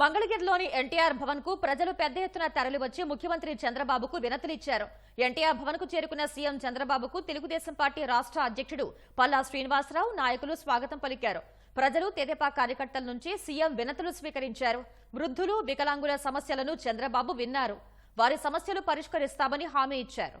మంగళగిరిలోని ఎన్టీఆర్ భవన్కు ప్రజలు పెద్ద ఎత్తున తరలివచ్చి ముఖ్యమంత్రి చంద్రబాబుకు వినతులిచ్చారు ఎన్టీఆర్ భవన్కు చేరుకున్న సీఎం చంద్రబాబుకు తెలుగుదేశం పార్టీ రాష్ట్ర అధ్యక్షుడు పల్లా శ్రీనివాసరావు నాయకులు స్వాగతం పలికారు. ప్రజలు తెదేపా కార్యకర్తల నుంచి సీఎం వినతులు స్వీకరించారు. వృద్ధులు వికలాంగుల సమస్యలను చంద్రబాబు విన్నారు. వారి సమస్యలు పరిష్కరిస్తామని హామీ ఇచ్చారు.